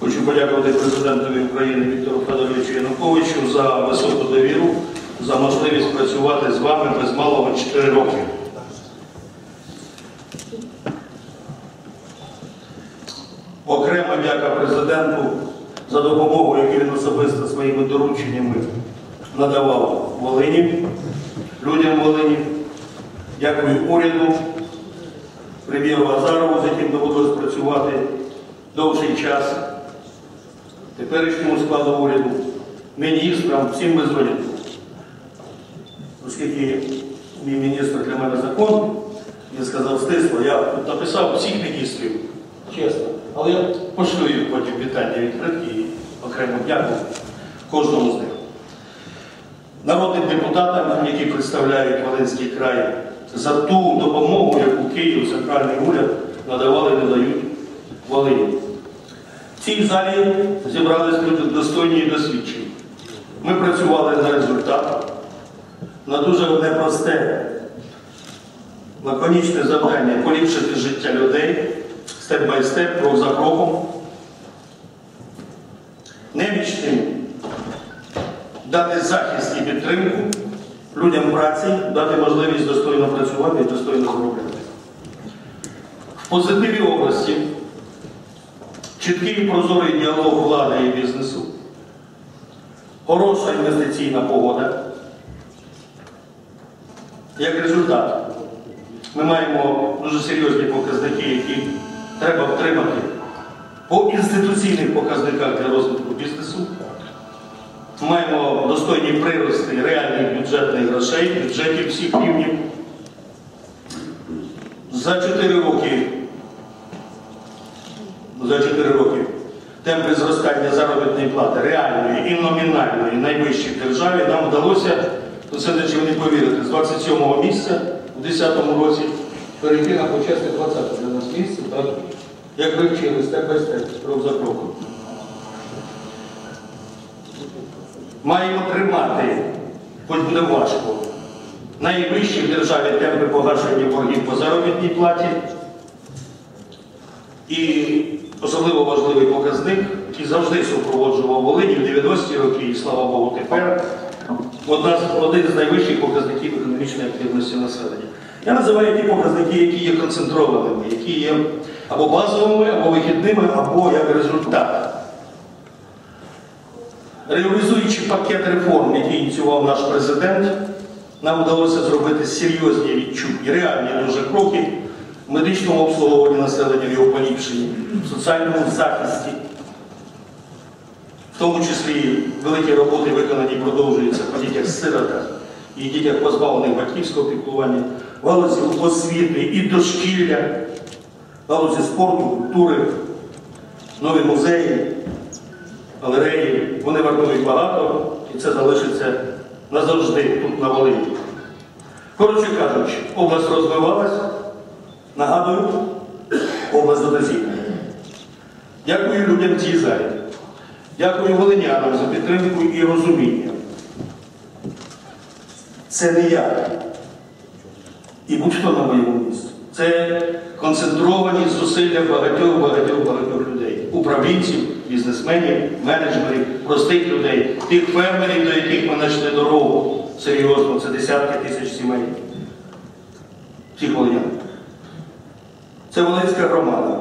Хочу подякувати президентові України Віктору Федоровичу Януковичу за високу довіру, за можливість працювати з вами без малого 4 роки. Окрема дяка президенту за допомогу, яку він особисто своїми дорученнями надавав Волині, людям Волині. Дякую уряду, прем'єру Азарову, з яким довелося працювати довший час, теперішньому складу уряду, міністрам, всім без винятку. Оскільки мій міністр для мене закон, він сказав стисло, я написав всіх міністрів, чесно, але я пошлю їх потім вітання відкритки і окремо дякую кожному з них. Народним депутатам, які представляють Волинський край, за ту допомогу, яку Київ, центральний уряд надавали, не дають Волині. Цій залі зібрались люди достойні і досвідчені. Ми працювали на результат, на дуже непросте, лаконічне завдання поліпшити життя людей степ бай степ, крок за кроком. Немічним дати захист і підтримку людям праці, дати можливість достойно працювати і достойно заробляти. В позитиві області чіткий і прозорий діалог влади і бізнесу, хороша інвестиційна погода. Як результат, ми маємо дуже серйозні показники, які треба втримати по інституційних показниках для розвитку бізнесу. Маємо достойні прирости реальних бюджетних грошей, бюджетів всіх рівнів. За 4 роки, за 4 роки темпи зростання заробітної плати реальної і номінальної найвищі в державі нам вдалося, ну це не не повірите, з 27-го місця у 2010 році перейти на почесне 20 для нас місце, так? як ви вчили, степ бай степ, крок за кроком. Маємо тримати, хоч буде важко, найвищі в державі темпи погашення боргів по заробітній платі. І особливо важливий показник, який завжди супроводжував Волині в 90-ті роки, і слава Богу, тепер одна з- один з найвищих показників економічної активності населення. Я називаю ті показники, які є концентрованими, які є або базовими, або вихідними, або як результат. Реалізуючи пакет реформ, який ініціював наш президент, нам вдалося зробити серйозні відчутні, реальні дуже кроки медичному обслуговуванні населення, в його поліпшенні, в соціальному захисті. В тому числі великі роботи виконані продовжуються по дітях сиротах і дітях позбавлених батьківського піклування, в галузі освіти і дошкілля, в галузі спорту, культури, нові музеї, галереї. Вони вартують багато, і це залишиться назавжди тут на Волині. Коротше кажучи, область розвивалась, нагадую, область дотаційна. Дякую людям цій залі. Дякую волинянам за підтримку і розуміння. Це не я. І будь-хто на моєму місці. Це концентровані зусилля багатьох, багатьох, багатьох людей. Управлінців, бізнесменів, менеджерів, простих людей, тих фермерів, до яких ми знайшли дорогу. Серйозно, це десятки тисяч сімей. Всіх волинян. Це Волинська громада.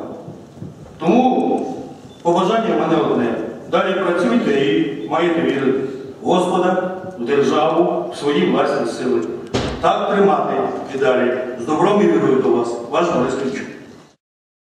Тому побажання в мене одне. Далі працюйте і маєте вірити в Господа, в державу, в свої власні сили. Так тримати і далі. З добром і вірою до вас. Ваш Борис.